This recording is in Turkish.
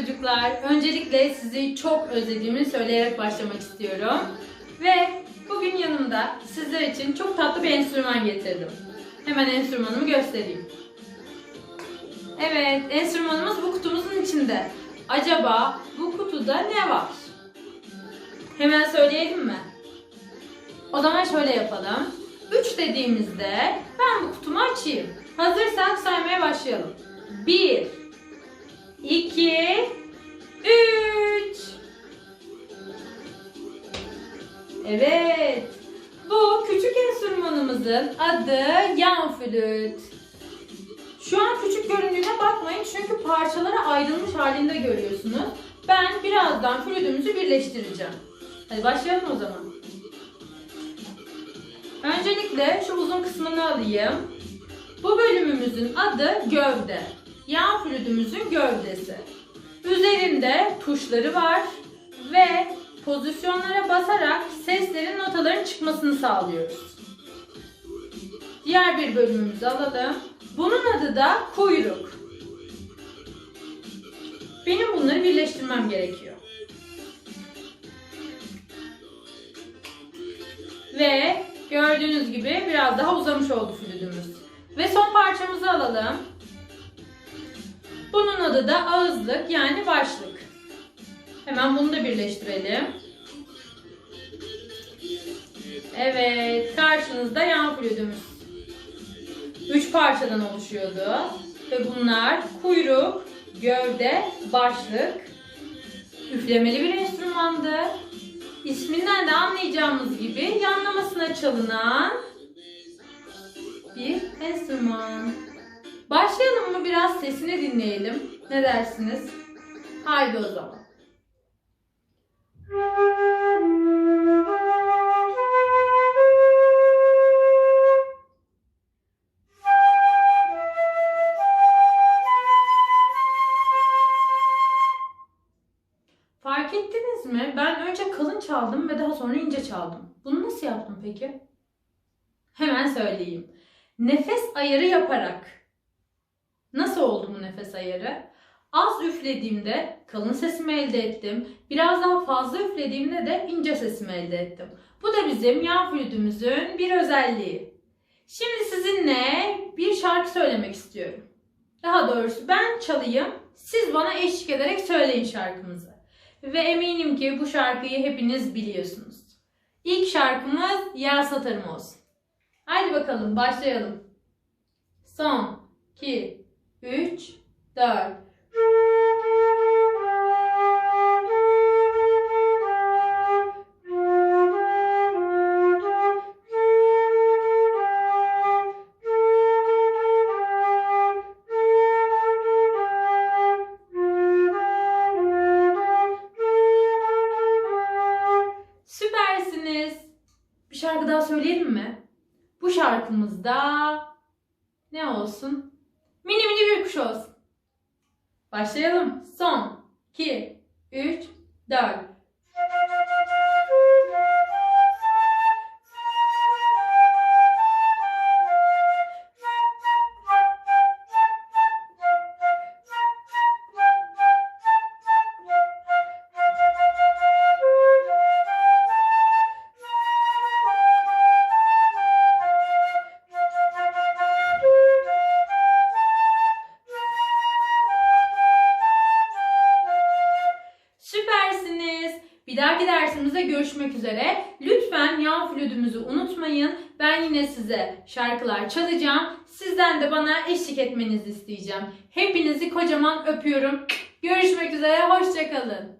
çocuklar. Öncelikle sizi çok özlediğimi söyleyerek başlamak istiyorum. Ve bugün yanımda sizler için çok tatlı bir enstrüman getirdim. Hemen enstrümanımı göstereyim. Evet, enstrümanımız bu kutumuzun içinde. Acaba bu kutuda ne var? Hemen söyleyelim mi? O zaman şöyle yapalım. 3 dediğimizde ben bu kutumu açayım. Hazırsak saymaya başlayalım. 1 2 3 Evet. Bu küçük enstrümanımızın adı yan flüt. Şu an küçük göründüğüne bakmayın çünkü parçalara ayrılmış halinde görüyorsunuz. Ben birazdan flütümüzü birleştireceğim. Hadi başlayalım o zaman. Öncelikle şu uzun kısmını alayım. Bu bölümümüzün adı gövde. Yan flütümüzün gövdesi. Üzerinde tuşları var ve pozisyonlara basarak seslerin notaların çıkmasını sağlıyoruz. Diğer bir bölümümüzü alalım. Bunun adı da kuyruk. Benim bunları birleştirmem gerekiyor. Ve gördüğünüz gibi biraz daha uzamış oldu flütümüz. Ve son parçamızı alalım. Bunun adı da ağızlık yani başlık. Hemen bunu da birleştirelim. Evet, karşınızda yan flütümüz. Üç parçadan oluşuyordu. Ve bunlar kuyruk, gövde, başlık. Üflemeli bir enstrümandı. İsminden de anlayacağımız gibi yanlamasına çalınan bir enstrüman. Mı biraz sesini dinleyelim. Ne dersiniz? Haydi o zaman. Fark ettiniz mi? Ben önce kalın çaldım ve daha sonra ince çaldım. Bunu nasıl yaptım peki? Hemen söyleyeyim. Nefes ayarı yaparak. Nasıl oldu bu nefes ayarı? Az üflediğimde kalın sesimi elde ettim. Biraz daha fazla üflediğimde de ince sesimi elde ettim. Bu da bizim yan flütümüzün bir özelliği. Şimdi sizinle bir şarkı söylemek istiyorum. Daha doğrusu ben çalayım, siz bana eşlik ederek söyleyin şarkımızı. Ve eminim ki bu şarkıyı hepiniz biliyorsunuz. İlk şarkımız Yer Satarım olsun. Haydi bakalım başlayalım. Son, 2, 3, 4. Süpersiniz. Bir şarkı daha söyleyelim mi? Bu şarkımızda ne olsun? Mini mini bir kuş olsun. Başlayalım. Son, 2, 3, 4. Dahaki dersimizde görüşmek üzere. Lütfen yan flütümüzü unutmayın. Ben yine size şarkılar çalacağım. Sizden de bana eşlik etmenizi isteyeceğim. Hepinizi kocaman öpüyorum. Görüşmek üzere. Hoşçakalın.